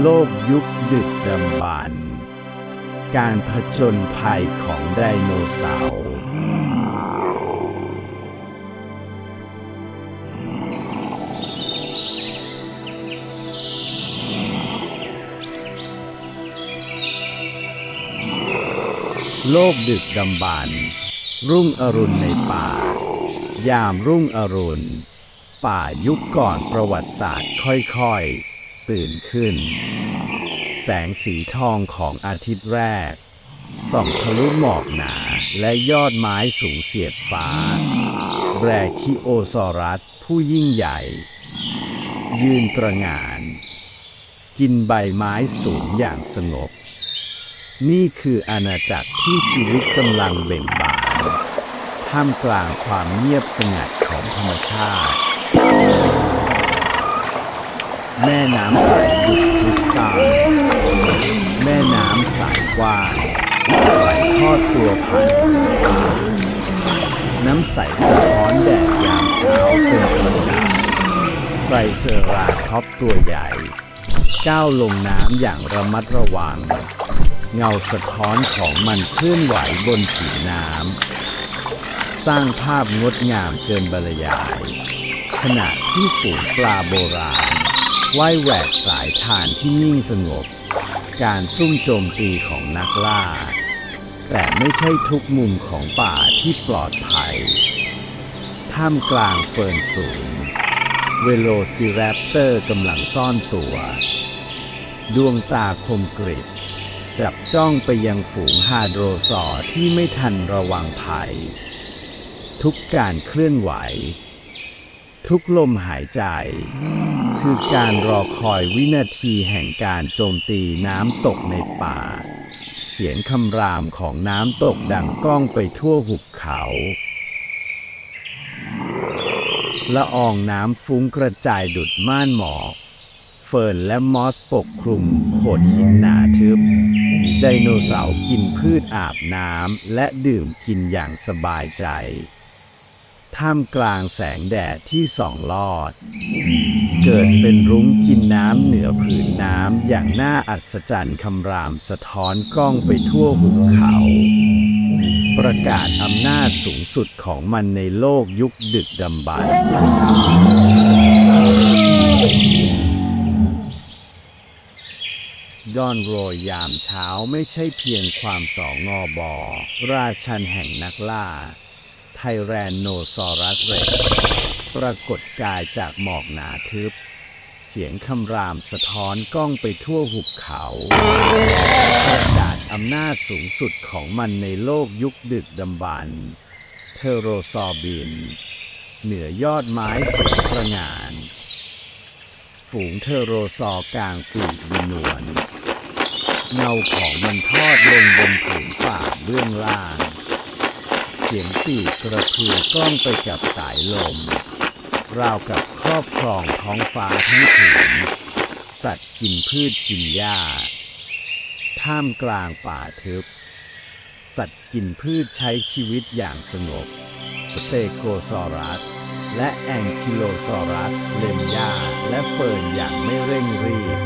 โลกยุคดึกดำบรรพ์การผจญภัยของไดโนเสาร์ โลกดึกดำบรรพ์รุ่งอรุณในป่า ยามรุ่งอรุณ ป่ายุคก่อนประวัติศาสตร์ค่อยๆ ตื่นขึ้น แสงสีทองของอาทิตย์แรก ส่องทะลุหมอกหนาและยอดไม้สูงเสียดฟ้า แบรคิโอซอรัสผู้ยิ่งใหญ่ ยืนตระหง่าน กินใบไม้สูงอย่างสงบ นี่คืออาณาจักรที่ชีวิตกำลังเบ่งบาน ท่ามกลางความเงียบสงัดของธรรมชาติ แม่น้ำใสดุจคริสตัลแม่น้ำสายกว้างไหลทอดตัวผ่านน้ำใสสะท้อนแดดยามเช้าเป็นประกาไตรเซอราท็อปตัวใหญ่ ก้าวลงน้ำอย่างระมัดระวัง เงาสะท้อนของมันเคลื่อนไหวบนผิวน้ำ สร้างภาพงดงามเกินบรรยายขณะที่ฝูงปลาโบราณ ว่ายแหวกสายทานที่นิ่งสงบ การซุ่มโจมตีของนักล่า แต่ไม่ใช่ทุกมุมของป่าที่ปลอดภัย ท่ามกลางเฟิร์นสูง เวโลซิแรปเตอร์กำลังซ่อนตัว ดวงตาคมกริบจับจ้องไปยังฝูงฮาโดรซอที่ไม่ทันระวังภัย ทุกการเคลื่อนไหว ทุกลมหายใจ คือการรอคอยวินาทีแห่งการโจมตีน้ำตกในป่า เสียงคำรามของน้ำตกดังก้องไปทั่วหุบเขาละอองน้ำฟุ้งกระจายดุดม่านหมอกเฟิร์นและมอสปกคลุมโขดหินหนาทึบ ไดโนเสาร์กินพืชอาบน้ำและดื่มกินอย่างสบายใจ ท่ามกลางแสงแดดที่ส่องลอด เกิดเป็นรุ้งกินน้ำเหนือผืนน้ำอย่างน่าอัศจรรย์คำรามสะท้อนกล้องไปทั่วหุบเขา ประกาศอำนาจสูงสุดของมันในโลกยุคดึกดำบรรพ์ยอนโรยยามเช้าไม่ใช่เพียงความสองงอบอราชันแห่งนักล่า ไทแรนโนซอรัสเรกปรากฏกายจากหมอกหนาทึบ เสียงคำรามสะท้อนก้องไปทั่วหุบเขาประกาศอำนาจสูงสุดของมันในโลกยุคดึกดำบรรพ์เทโรซอร์บิน เหนือยอดไม้สูงประหงาน ฝูงเทโรซอร์กลางปีกวินวลเงาของมันทอดลงบนผืนป่าเบื้องล่าง สียงปีกกระพือกล้องไปกับสายลม ราวกับครอบครองท้องฟ้าทั้งผืนสัตว์กินพืชกินหญ้า ท่ามกลางป่าทึบ สัตว์กินพืชใช้ชีวิตอย่างสงบ สเตโกซอรัส และแองคิโลซอรัสเลมยาและเฟิร์นอย่างไม่เร่งรีบ